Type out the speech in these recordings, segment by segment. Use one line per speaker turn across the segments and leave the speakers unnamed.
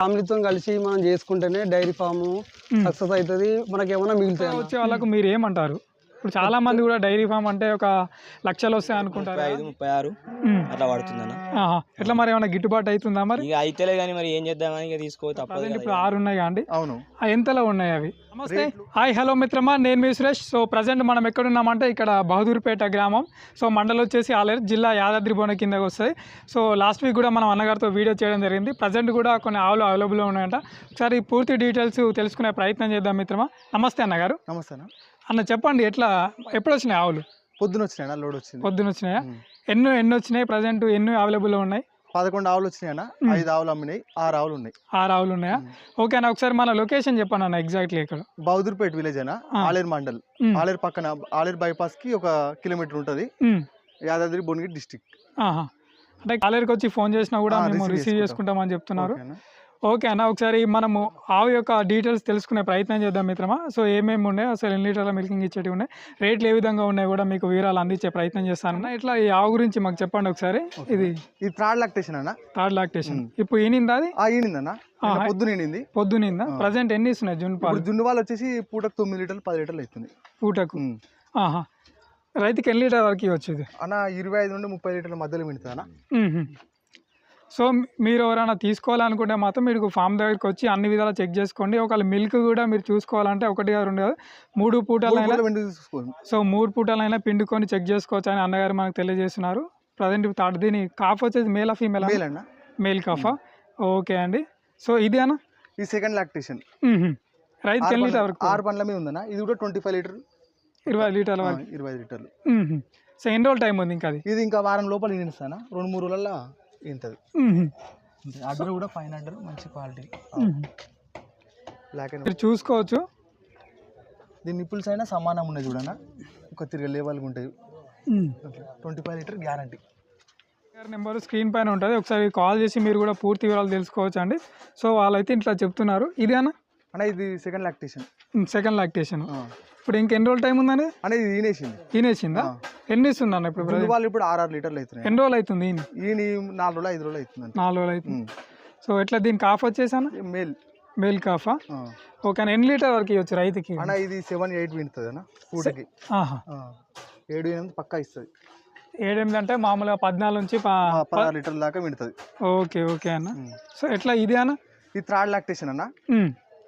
ఫ్యామిలీతో కలిసి మనం చేసుకుంటేనే డైరీ ఫామ్ సక్సెస్ అవుతుంది మనకి ఏమైనా మిగులుతాయి.
వచ్చే వాళ్ళకు మీరు ఏమంటారు ఇప్పుడు చాలా మంది కూడా డైరీ ఫామ్ అంటే ఒక లక్షలు వస్తాయి అనుకుంటారు?
ముప్పై ఐదు ముప్పై ఆరు. అట్లా పడుతుందన్న.
ఆహా. ఎట్లా మరి ఏమైనా గిట్టుబాటు అవుతుందా మరి?
ఇక అయితేలే కానీ మరి ఏం చేద్దామని ఇక తీసుకో తప్పదు
ఇప్పుడు ఆరు ఉన్నాయి అండి?
అవును.
ఆ ఎంతలో ఉన్నాయి అవి? నమస్తే. హాయ్ హలో మిత్రమా నేను మీ సురేష్. సో ప్రజెంట్ మనం ఎక్కడున్నామంటే ఇక్కడ బహదూర్పేట గ్రామం. సో మండలం వచ్చేసి ఆలేరు జిల్లా యాదాద్రి భువన కిందకి వస్తుంది సో లాస్ట్ వీక్ కూడా మనం అన్నగారితో వీడియో చేయడం జరిగింది. ప్రజెంట్ కూడా కొన్ని ఆవులు అవైలబుల్ ఉన్నాయంట. ఒకసారి పూర్తి డీటెయిల్స్ తెలుసుకునే ప్రయత్నం చేద్దాం మిత్రమా. నమస్తే అన్నగారు.
నమస్తే అన్న
చెప్పండి ఎట్లా ఎప్పుడు వచ్చినాయి ఆవులు?
పొద్దున వచ్చినాయి లోడ్ వచ్చింది
పొద్దున వచ్చినాయా. ఎన్నో ఎన్ని వచ్చినాయి ప్రజెంట్ ఎన్ని అవైలబుల్ ఉన్నాయి?
పదకొండు ఆవులు వచ్చినాయి ఐదు ఆవులు అమ్మినాయి ఆరు ఆవులు ఉన్నాయి.
ఆరు ఆవులు ఉన్నాయా? ఓకే అన్న ఒకసారి మన లొకేషన్ చెప్పండి అన్న ఎగ్జాక్ట్లీ ఇక్కడ
బౌదూర్పేట విలేజ్ అన్న. ఆలేరు మండల్. ఆలేరు పక్కన ఆలేరు బైపాస్కి ఒక కిలోమీటర్ ఉంటది. యాదాద్రి భువనగిరి డిస్టిక్.
అంటే కాలేరుకి వచ్చి ఫోన్ చేసినా కూడా మేము రిసీవ్
చేసుకుంటాం.
చేసుకుంటామని చెప్తున్నారు. ఓకే అన్న ఒకసారి మనము ఆవు యొక్క డీటెయిల్స్ తెలుసుకునే ప్రయత్నం చేద్దాం మిత్రమా. సో ఏమేమి ఉన్నాయి? అసలు ఎన్ని లీటర్ల మిల్కింగ్ ఇచ్చేటివి ఉన్నాయి? రేట్లు ఏ విధంగా ఉన్నాయి కూడా మీకు వివరాలు అందించే ప్రయత్నం చేస్తాను ఇట్లా ఈ ఆవు గురించి మాకు చెప్పండి ఒకసారి. ఇది
ఇది థర్డ్ లాక్టేషన్ అన్న.
Third lactation. ఇప్పుడు ఈనిందా అది?
ఆ ఈనిందన్న
ఆ,
నిన్న పొద్దున ఈనింది.
పొద్దునిందా ప్రజెంట్ ఎన్ని ఇస్తున్నాయి జూన్ పాలు?
జున్ను వాళ్ళు వచ్చేసి పూటకు తొమ్మిది లీటర్లు పది లీటర్లు అవుతుంది.
పూటకు. ఆహా. రైతుకి ఎన్ని లీటర్ వరకు ఇవ్వచ్చు ఇది?
అన్న ఇరవై ఐదు నుండి ముప్పై లీటర్ల మధ్యలో అన్న.
మ్మ్. సో మీరు ఎవరైనా తీసుకోవాలనుకుంటే మాత్రం మీరు ఫామ్ దగ్గరికి వచ్చి అన్ని విధాలు చెక్ చేసుకోండి. ఒకవేళ మిల్క్ కూడా మీరు చూసుకోవాలంటే ఒకటి కాదు రెండు కాదు మూడు పూటలైనా సో మూడు పూటలైనా పిండుకొని చెక్ చేసుకోవచ్చు అని అన్నగారు మనకు తెలియజేస్తున్నారు. ప్రజెంట్ థర్డ్ దీని కాఫ్ వచ్చేసి మేలా ఫీమేల్?
మేల్
కాఫా? ఓకే అండి. సో ఇది అన్న?
ఈ సెకండ్ లాక్టేషన్
ఎన్ని లీటర్ వరకు?
ఆరు పండ్ల మీద ఉందన్న. ఇది కూడా ట్వంటీ ఫైవ్ లీటర్
ఇరవై లీటర్ల వరకు?
ఇరవై లీటర్లు.
సో ఎన్ని రోజులు టైం ఉంది ఇంకా అది?
ఇది ఇంకా వారం లోపల ఈనిస్తానా రెండు మూడు రోజులలో ఇంతది. అడ్డర్ కూడా ఫైన్ అడ్డర్ మంచి క్వాలిటీ. బ్లాక్ అండ్
మీరు చూసుకోవచ్చు.
దీని నిప్పుల్స్ అయినా సమానం ఉన్నాయి చూడన్న ఒక తిరిగి లేవల్గా ఉంటాయి. Twenty five litre guarantee
number screen పైన ఉంటుంది. ఒకసారి కాల్ చేసి మీరు కూడా పూర్తి వివరాలు తెలుసుకోవచ్చు అండి సో వాళ్ళైతే ఇట్లా చెప్తున్నారు. ఇది అన్న?
అన్న ఇది సెకండ్ లాక్టేషన్
సెకండ్ లాక్టేషన్ ఇప్పుడు ఇంకెన్ని రోజులు టైం ఉందండి
అన్న ఇది ఈనేసింది?
ఈనేసిందా ఎన్ని ఇస్తుంది అన్న ఇప్పుడు
ముందు వాళ్ళు ఇప్పుడు ఆరు ఆరు లీటర్లు అవుతున్నాయి
ఎన్ని రోజులు అవుతుంది ఈయన?
ఈయన నాలుగు రోజులు ఐదు రోజులు అవుతుంది
నాలుగు రోజులు అవుతుంది. సో ఎట్లా దీని కాఫ్ వచ్చేసాను?
మేల్.
మేల్ కాఫా ఓకే ఎన్ని లీటర్ వరకు ఇవ్వచ్చు రైతుకి?
అన్న ఇది సెవెన్ ఎయిట్ వింటుంది అన్న పూటకి. ఏడు ఎనిమిది పక్కా ఇస్తుంది.
ఏడెనిమిది అంటే మామూలుగా పద్నాలుగు నుంచి
పదహారు లీటర్ల దాకా వింటుంది.
ఓకే ఓకే అన్న. సో ఎట్లా ఇది అన్న?
ఇది థర్డ్ లాక్టేషన్ అన్న.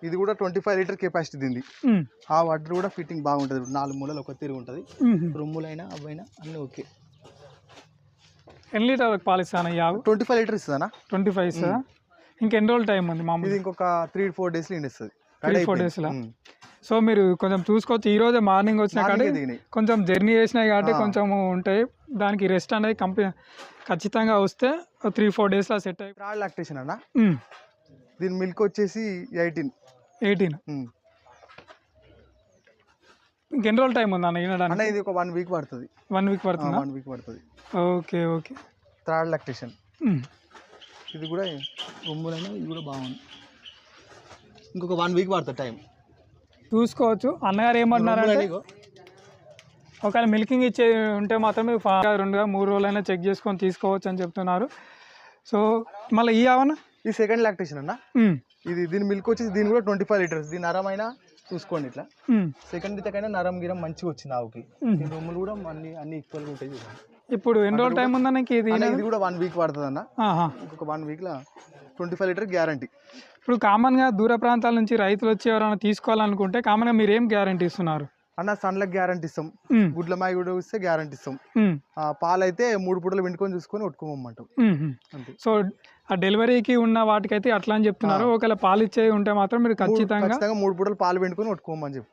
ఇది కూడా twenty five litre capacity
um,
ఆ వాటర్ కూడా ఫిట్టింగ్ బాగుంటుంది. నాలుగు మూలలు ఒక తిరిగి ఉంటుంది. రొమ్ములైనా అవైనా అన్నీ ఓకే.
ఎన్ని లీటర్ ఆవు?
ట్వంటీ ఫైవ్ లీటర్ ఇస్తుంది
ట్వంటీ ఫైవ్ ఇస్తుందా ఇంకెన్ని రోజులు టైం ఉంది
ఇది
మామూలు
ఇంకొక త్రీ ఫోర్ డేస్లో ఇండిస్తుంది
త్రీ ఫోర్ డేస్లో సో మీరు కొంచెం చూసుకోవచ్చు. ఈ రోజే మార్నింగ్ వచ్చిన కానీ
దిగినాయి.
కొంచెం జర్నీ చేసినాయి కాబట్టి. కొంచెం ఉంటాయి దానికి రెస్ట్ అనేది కంపెనీ ఖచ్చితంగా వస్తే త్రీ ఫోర్ డేస్లో సెట్ అయి
థర్డ్ లాక్టేషన్ అన్న? దీని మిల్క్ వచ్చేసి ఎయిటీన్
ఎయిటీన్. ఇంకెన్ని రోజులు టైం ఉంది అన్న
అన్న
వినడానికి
ఇది ఒక వన్ వీక్ పడుతుంది.
వన్ వీక్ పడుతుందా?
వన్ వీక్ పడుతుంది.
Okay okay.
Third lactation. ఇది కూడా రొమ్ములైనా ఇది కూడా బాగుంది. ఇంకొక వన్ వీక్ పడుతుంది టైం.
చూసుకోవచ్చు. అన్నగారు ఏమంటున్నారంటే ఒకవేళ మిల్కింగ్ ఇచ్చే ఉంటే మాత్రమే ఫా- రెండుగా మూడు రోజులైనా చెక్ చేసుకొని తీసుకోవచ్చు అని చెప్తున్నారు. సో మళ్ళీ ఈ
ఈ సెకండ్ లాక్టేషన్ అన్న. ఇది దీని మిల్క్ వచ్చేసి దీని కూడా ట్వంటీ ఫైవ్ లీటర్స్ దీని నరమైనా చూసుకోండి ఇట్లా. సెకండ్ ఇతకైనా నరం గిరం మంచిగా వచ్చింది ఆవుకి. దీని రొమ్ములు కూడా అన్ని అన్ని ఈక్వల్గా ఉంటాయి.
ఇప్పుడు ఎన్ని రోజులు టైం ఉందన్న ఇంక ఇది?
ఇది కూడా వన్ వీక్ పడుతుంది అన్న. ఇంకొక వన్ వీక్లో ట్వంటీ ఫైవ్ లీటర్ గ్యారంటీ
ఇప్పుడు కామన్గా దూర ప్రాంతాల నుంచి రైతులు వచ్చి ఎవరైనా తీసుకోవాలనుకుంటే కామన్గా మీరు ఏం గ్యారంటీ ఇస్తున్నారు?
అన్న సన్లకు గ్యారంటీ ఇస్తాం. గుడ్ల మాయ కూడా ఇస్తే గ్యారంటీ ఇస్తాం. పాలైతే మూడు పూటలు వెంటుకొని చూసుకొని. అంతే.
సో ఆ డెలివరీకి ఉన్న వాటికైతే అట్లా అని చెప్తున్నారు. ఒకవేళ పాలు ఇచ్చే ఉంటే మాత్రం మీరు ఖచ్చితంగా
మూడు పూటలు పాలు వెంటుకొని కొట్టుకోమని చెప్పు.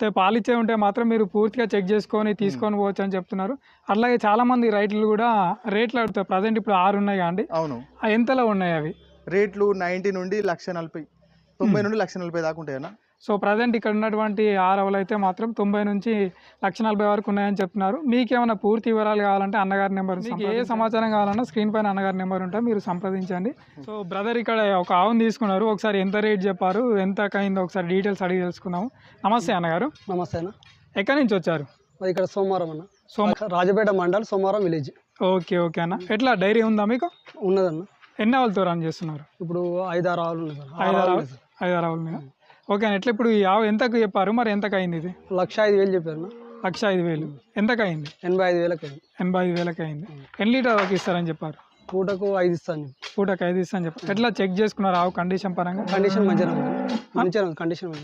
అయితే పాలిచ్చే ఉంటే మాత్రం మీరు పూర్తిగా చెక్ చేసుకొని తీసుకొని పోవచ్చు అని చెప్తున్నారు. అట్లాగే చాలా మంది రైతులు కూడా రేట్లు అడుగుతారు. ప్రజెంట్ ఇప్పుడు ఆరు ఉన్నాయి అండి
అవును.
ఎంతలో ఉన్నాయి అవి?
రేట్లు నైంటీ నుండి లక్ష నలభై తొంభై నుండి లక్ష నలభై దాకా ఉంటాయన్న.
సో ప్రజెంట్ ఇక్కడ ఉన్నటువంటి ఆరవలు అయితే మాత్రం తొంభై నుంచి లక్ష నలభై వరకు ఉన్నాయని చెప్తున్నారు. మీకు ఏమైనా పూర్తి వివరాలు కావాలంటే అన్నగారి నెంబర్ మీకు ఏ సమాచారం కావాలన్నా స్క్రీన్ పైన అన్నగారి నెంబర్ ఉంటే మీరు సంప్రదించండి. సో బ్రదర్ ఇక్కడ ఒక ఆవును తీసుకున్నారు. ఒకసారి ఎంత రేట్ చెప్పారు ఎంత అయిందో ఒకసారి డీటెయిల్స్ అడిగి తెలుసుకుందాము. నమస్తే అన్నగారు.
నమస్తే అన్న.
ఎక్కడి నుంచి వచ్చారు?
మరి ఇక్కడ సోమవారం అన్న.
సోమ
రాజపేట మండల్ సోమవారం విలేజ్.
ఓకే ఓకే అన్న. ఎట్లా డైరీ ఉందా మీకు?
ఉన్నదన్న.
ఎన్ని ఆవులతో రన్ చేస్తున్నారు?
ఇప్పుడు ఐదు ఆరు ఆవులు ఉన్నాయి సార్.
ఐదు
ఆరు
ఆరు
ఆవులు
ఓకే అన్న ఎట్లా ఇప్పుడు ఈ ఆవు ఎంతకు చెప్పారు? మరి ఎంతకు అయింది ఇది?
లక్ష ఐదు వేలు చెప్పారు అన్న.
లక్ష ఐదు వేలు. ఎంతకు అయింది
ఎనభై ఐదు వేలకు అయింది
ఎనభై ఐదు వేలకు అయింది ఎన్ని లీటర్ వరకు ఇస్తారని చెప్పారు?
పూటకు ఐదు ఇస్తాను చెప్పి.
పూటకు ఐదు ఇస్తారని చెప్పారు ఎట్లా చెక్ చేసుకున్నారు ఆవు కండిషన్ పరంగా?
కండిషన్ మంచిగా మంచిగా కండిషన్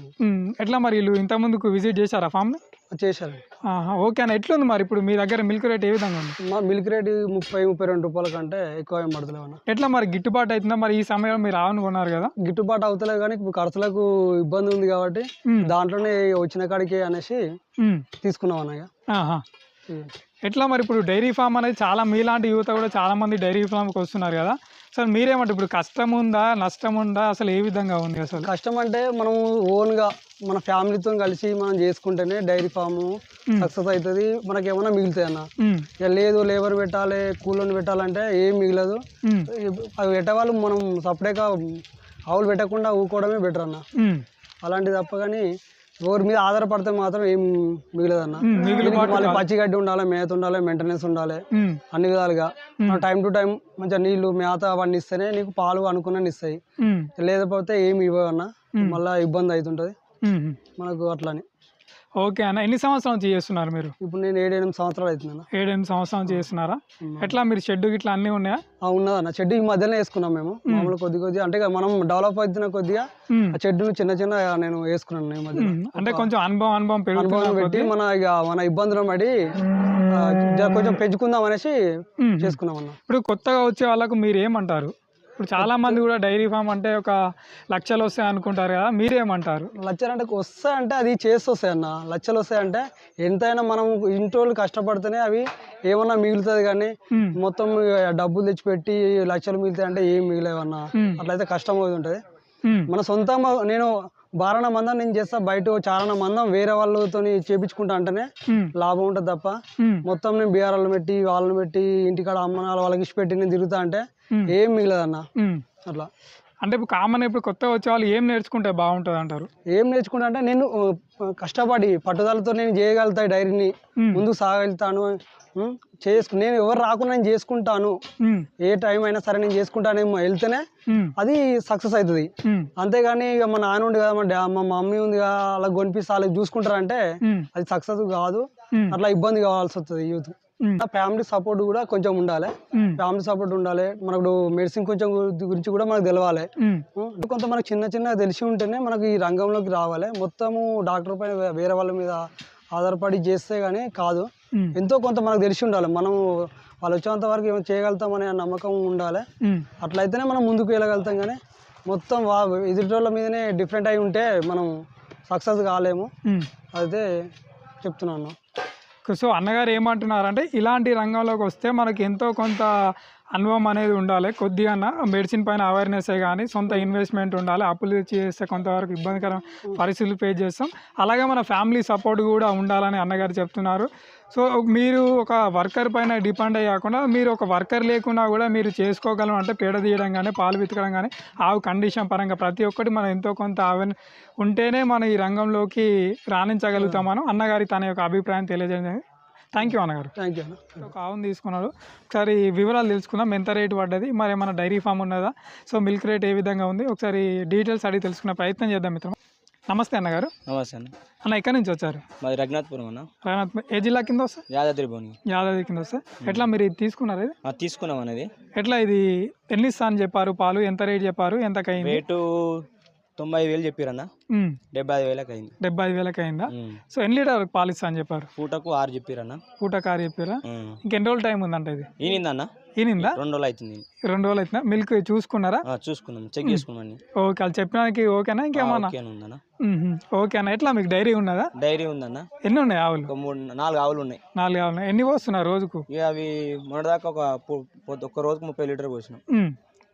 ఎట్లా మరి వీళ్ళు ఇంత ముందుకు విజిట్ చేశారా ఫామ్ని
చేశారు
ఓకే అన్న. ఎట్లుంది మరి ఇప్పుడు మీ దగ్గర మిల్క్ రేట్ ఏ విధంగా ఉంది?
మా మిల్క్ రేట్ ముప్పై ముప్పై రెండు రూపాయల కంటే ఎక్కువ ఏం పడతలేవు అన్న.
ఎట్లా మరి గిట్టుబాటు అవుతుందా? మరి ఈ సమయంలో మీరు ఆవును కొన్నారు కదా?
గిట్టుబాటు అవుతలేదు కానీ ఇప్పుడు ఖర్చులకు ఇబ్బంది ఉంది కాబట్టి దాంట్లోనే వచ్చిన కాడికి అనేసి తీసుకున్నాం అన్నయ్య.
ఎట్లా మరి ఇప్పుడు డైరీ ఫామ్ అనేది చాలా మీలాంటి యువత కూడా చాలా మంది డైరీ ఫామ్కి వస్తున్నారు కదా. అసలు మీరేమంటే ఇప్పుడు కష్టం ఉందా నష్టం ఉందా? అసలు ఏ విధంగా ఉంది అసలు?
కష్టం అంటే మనం ఓన్గా మన ఫ్యామిలీతో కలిసి మనం చేసుకుంటేనే డైరీ ఫామ్ సక్సెస్ అవుతుంది మనకి ఏమైనా మిగులుతాయి అన్న. ఇక లేదు లేబర్ పెట్టాలి కూలోని పెట్టాలంటే ఏం మిగలదు. అవి పెట్టేవాళ్ళు మనం సపరేట్గా ఆవులు పెట్టకుండా ఊకోవడమే బెటర్ అన్న. అలాంటిది తప్ప కానీ ఎవరి మీద ఆధారపడితే మాత్రం ఏం మిగలదన్న. మళ్ళీ పచ్చిగడ్డి ఉండాలి మేత ఉండాలి మెయింటెనెన్స్ ఉండాలి అన్ని విధాలుగా. టైం టు టైం మంచిగా నీళ్ళు మేత అవన్నీ ఇస్తేనే నీకు పాలు అనుకున్న ఇస్తాయి లేకపోతే ఏమి ఇవ్వవన్నా మళ్ళీ ఇబ్బంది అవుతుంటుంది. మనకు అట్లని.
ఓకే అన్న. ఎన్ని సంవత్సరాల నుంచి చేస్తున్నారు మీరు?
ఇప్పుడు నేను ఏడెనిమిది సంవత్సరాలు అవుతుందన్న
ఏడెనిమిది సంవత్సరాల నుంచి చేస్తున్నారా? ఎట్లా మీరు షెడ్ గిట్లా అన్నీ ఉన్నాయా?
ఉన్నదన్న చెడ్డు ఈ మధ్యలో వేసుకున్నాం మేము. మామూలు కొద్ది కొద్దిగా అంటే మనం డెవలప్ అవుతున్న కొద్దిగా ఆ చెడ్డును చిన్న చిన్న నేను వేసుకున్నాను ఈ మధ్యలో.
ఉమ్. అంటే కొంచెం అనుభవం అనుభవం
అనుభవం పెట్టి మన ఇక మన ఇబ్బందులను ఆ, జర కొంచెం పెంచుకుందాం అనేసి. చేసుకున్నాం అన్న.
ఇప్పుడు కొత్తగా వచ్చే వాళ్ళకు మీరు ఏమంటారు? ఇప్పుడు చాలా మంది కూడా డైరీ ఫామ్ అంటే ఒక లక్షలు వస్తాయి అనుకుంటారు కదా మీరేమంటారు?
లక్షలు అంటే వస్తాయంటే అది చేసి వస్తాయి అన్న. లక్షలు వస్తాయంటే ఎంతైనా మనం ఇంటి వాళ్ళు కష్టపడితేనే అవి ఏమన్నా మిగులుతుంది కానీ మొత్తం డబ్బులు తెచ్చిపెట్టి లక్షలు మిగులుతాయి అంటే ఏం మిగిలేవన్నా. అట్లయితే కష్టం అవుతుంది ఉంటుంది. మన సొంతంగా నేను బారణ మందం నేను చేస్తా బయట చారణ మందం వేరే వాళ్ళతో చేపించుకుంటా అంటేనే లాభం ఉంటుంది తప్ప. మొత్తం నేను బీఆర్ఎల్ని పెట్టి వాళ్ళని పెట్టి ఇంటికాడ అమ్మనాలు వాళ్ళకి ఇచ్చి పెట్టి నేను తిరుగుతా అంటే ఏం మిగలదన్న. అట్లా.
అంటే ఇప్పుడు కామన్ ఇప్పుడు కొత్తగా వచ్చే వాళ్ళు ఏం నేర్చుకుంటే బాగుంటుంది అంటారు?
ఏం నేర్చుకుంటా అంటే నేను కష్టపడి పట్టుదలతో నేను చేయగలుగుతా ఈ డైరీని. ముందుకు సాగలుగుతాను. చేసుకు నేను ఎవరు రాకుండా నేను చేసుకుంటాను. ఏ టైం అయినా సరే నేను చేసుకుంటానేమో వెళ్తేనే అది సక్సెస్ అవుతుంది. అంతేగాని ఇక మా నాన్న ఉంది కదా మా మమ్మీ ఉంది కదా అలా కొనిపిస్తే వాళ్ళకి చూసుకుంటారంటే అది సక్సెస్ కాదు. అట్లా ఇబ్బంది కావాల్సి వస్తుంది యూత్ ఫ్యామిలీ సపోర్ట్ కూడా కొంచెం ఉండాలి. ఫ్యామిలీ సపోర్ట్ ఉండాలి. మనకు మెడిసిన్ కొంచెం గురి- గురించి కూడా మనకు తెలవాలి. కొంత మనకు చిన్న చిన్న తెలిసి ఉంటేనే మనకు ఈ రంగంలోకి రావాలి. మొత్తము డాక్టర్ పైన వేరే వాళ్ళ మీద ఆధారపడి చేస్తే కానీ కాదు. ఎంతో కొంత మనకు తెలిసి ఉండాలి. మనం వాళ్ళు వచ్చేంత వరకు ఏమైనా చేయగలుగుతామనే నమ్మకం ఉండాలి. అట్లయితేనే మనం ముందుకు వెళ్ళగలుగుతాం కానీ మొత్తం వా ఎదుటోళ్ళ మీదనే డిఫరెంట్ అయి ఉంటే మనం సక్సెస్ కాలేము. అయితే చెప్తున్నాను.
సో అన్నగారు ఏమంటున్నారంటే ఇలాంటి రంగంలోకి వస్తే మనకి ఎంతో కొంత అనుభవం అనేది ఉండాలి. కొద్దిగా మెడిసిన్ పైన అవేర్నెస్సే కానీ సొంత ఇన్వెస్ట్మెంట్ ఉండాలి. అప్పులు తెచ్చి చేస్తే కొంతవరకు ఇబ్బందికర పరిస్థితులు ఫేస్ చేస్తాం. అలాగే మన ఫ్యామిలీ సపోర్ట్ కూడా ఉండాలని అన్నగారు చెప్తున్నారు. సో మీరు ఒక వర్కర్ పైన డిపెండ్ అయ్యకుండా మీరు ఒక వర్కర్ లేకుండా కూడా మీరు చేసుకోగలం అంటే పేడ తీయడం కానీ పాలు పితకడం కానీ ఆవు కండిషన్ పరంగా ప్రతి ఒక్కటి మనం ఎంతో కొంత అవేర్ ఉంటేనే మనం ఈ రంగంలోకి రాణించగలుగుతామని అన్నగారి తన యొక్క అభిప్రాయం తెలియజేయడం. థ్యాంక్ యూ అన్నగారు
థ్యాంక్ యూ అన్న
ఒక ఆవును తీసుకున్నాడు. ఒకసారి వివరాలు తెలుసుకుందాం. ఎంత రేటు పడ్డది? మరి ఏమైనా డైరీ ఫామ్ ఉన్నదా? సో మిల్క్ రేట్ ఏ విధంగా ఉంది? ఒకసారి డీటెయిల్స్ అడిగి తెలుసుకునే ప్రయత్నం చేద్దాం మిత్రం. నమస్తే అన్నగారు
నమస్తే అన్న.
అన్న ఎక్కడి నుంచి వచ్చారు?
మాది రఘునాథ్పురం అన్న.
రేనాథ్ ఏ జిల్లా కింద వస్తా?
యాదాద్రి భవన్.
యాదాద్రి కింద వస్తా. ఎట్లా మీరు ఇది తీసుకున్నారు ఇది?
తీసుకున్నాం అనేది.
ఎట్లా ఇది? ఎన్ని ఇస్తా అని చెప్పారు? పాలు ఎంత రేట్ చెప్పారు? ఎంత
రేటు తొంభై వేలు చెప్పారన్న. డెబ్బై ఐదు వేలకు అయింది
డెబ్బై ఐదు వేలకి అయిందా. సో ఎన్ని లీటర్ వరకు పాలు ఇస్తా అని చెప్పారు?
పూటకు ఆరు చెప్పారన్న.
పూట కారు చెప్పారా? ఇంకెన్ని రోజులు టైం ఉందంట ఇది?
ఈనిందన్న.
ఈనిందా?
రెండు రోజులు అవుతుంది
రెండు రోజులు అవుతుందా మిల్క్ చూసుకున్నారా?
చూసుకుందాం. చెక్ చేసుకున్నాం అన్ని.
ఓకే వాళ్ళు చెప్పడానికి ఓకేనా? ఇంకేమన్నా?
ఉందన్న.
ఓకే అన్న ఎట్లా మీకు డైరీ ఉన్నదా?
డైరీ ఉందన్న.
ఎన్ని ఉన్నాయి ఆవులు?
ఒక మూడు నాలుగు ఆవులు ఉన్నాయి.
నాలుగు ఆవులు ఉన్నాయి. ఎన్ని పోస్తున్నారు రోజుకు?
ఇక అవి మొన్నటిదాకా ఒక ఒక్క రోజుకు ముప్పై లీటర్ పోసినాం.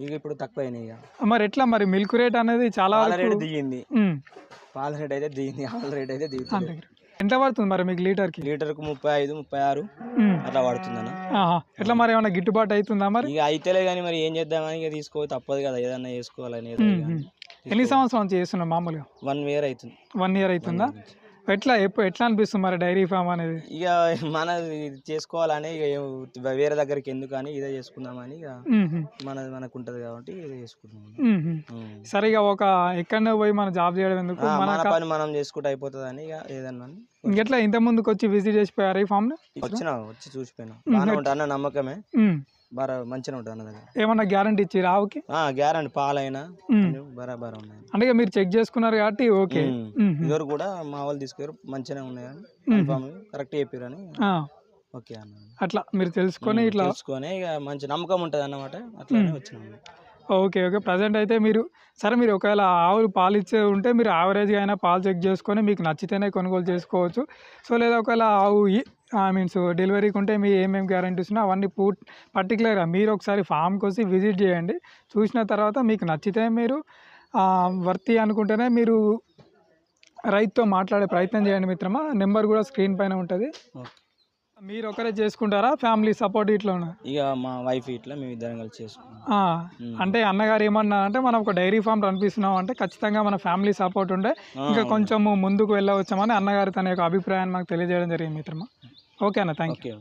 ఇక ఇప్పుడు తక్కువ అయినాయి ఇక.
మరి ఎట్లా మరి మిల్క్ రేట్ అనేది చాలా
పాల రేటు దిగింది. పాల రేట్ అయితే దిగింది ఆవుల రేట్ అయితే దిగుతుంది.
ఎంత పడుతుంది మరి మీకు లీటర్కి?
లీటర్కు ముప్పై ఐదు ముప్పై ఆరు. అట్లా పడుతుందన్న.
ఆహా. ఎట్లా మరి ఏమైనా గిట్టుబాటు అవుతుందా మరి?
ఇక అయితేలే కానీ మరి ఏం చేద్దామని ఇక తీసుకో తప్పదు కదా. ఏదన్నా చేసుకోవాలని.
ఎన్ని సంవత్సరాల నుంచి చేస్తున్నాం మామూలుగా?
వన్ ఇయర్ అవుతుంది.
వన్ ఇయర్ అవుతుందా? ఎట్లా ఎప్పుడు ఎట్లా అనిపిస్తుంది మరి డైరీ ఫామ్ అనేది?
ఇక మన చేసుకోవాలని ఇక వేరే దగ్గరికి ఎందుకు అని ఇదే చేసుకుందామని ఇక. మనది మనకు ఉంటుంది కాబట్టి ఇదే చేసుకుందాం. ఉమ్.
సరిగా ఒక ఎక్కడనే పోయి మనం జాబ్ చేయడం ఎందుకు? మన
మన పని మనం చేసుకుంటే అయిపోతుంది అని ఇక ఏదన్నా
ఇంకెట్లా ఇంత ముందుకు వచ్చి విజిట్ చేసిపోయారు ఈ ఫామ్ని
వచ్చినా వచ్చి చూసిపోయినా. బాగానే ఉంటుంది అన్న నమ్మకమే. బాగా మంచిగా ఉంటుంది అన్న దగ్గర.
ఏమన్నా గ్యారంటీ ఇచ్చి రావుకి
గ్యారంటీ పాలైనా బరాబర్ ఉన్నాయి.
అంటే మీరు చెక్ చేసుకున్నారు కాబట్టి ఓకే.
ఇదివరకు కూడా మా వాళ్ళు తీసుకెళ్ళి మంచిగానే ఉన్నాయని కన్ఫామ్ కరెక్ట్ చెప్పారని
ఆ,
ఓకే అన్న.
అట్లా మీరు తెలుసుకొని ఇట్లా
తెలుసుకొని ఇక మంచి నమ్మకం ఉంటుంది అన్నమాట అట్లానే వచ్చినాము
ఓకే ఓకే. ప్రజెంట్ అయితే మీరు సరే మీరు ఒకవేళ ఆవులు పాలు ఇచ్చే ఉంటే మీరు యావరేజ్గా అయినా పాలు చెక్ చేసుకొని మీకు నచ్చితేనే కొనుగోలు చేసుకోవచ్చు. సో లేదా ఒకవేళ ఆవు మీన్స్ డెలివరీకి ఉంటే మీ ఏమేమి గ్యారంటీస్ ఉన్నాయో అవన్నీ పూ పర్టికులర్గా మీరు ఒకసారి ఫామ్కి వచ్చి విజిట్ చేయండి. చూసిన తర్వాత మీకు నచ్చితే మీరు వర్తి అనుకుంటేనే మీరు రైతుతో మాట్లాడే ప్రయత్నం చేయండి మిత్రమా. నెంబర్ కూడా స్క్రీన్ పైన ఉంటుంది. మీరు ఒకరే చేసుకుంటారా? ఫ్యామిలీ సపోర్ట్ ఇట్లా ఉన్నా?
ఇక మా వైఫ్ ఇట్లా మేము ఇద్దరం కలిసి ఉమ్.
అంటే అన్నగారు ఏమన్నా అంటే మనం ఒక డైరీ ఫామ్ రనిపిస్తున్నాం అంటే ఖచ్చితంగా మన ఫ్యామిలీ సపోర్ట్
ఆ,
ఇంకా. కొంచెం ముందుకు వెళ్ళవచ్చామని అన్నగారు తన యొక్క అభిప్రాయాన్ని మాకు తెలియజేయడం జరిగింది మిత్రమా. ఓకే అన్న థ్యాంక్ యూ
ఓకే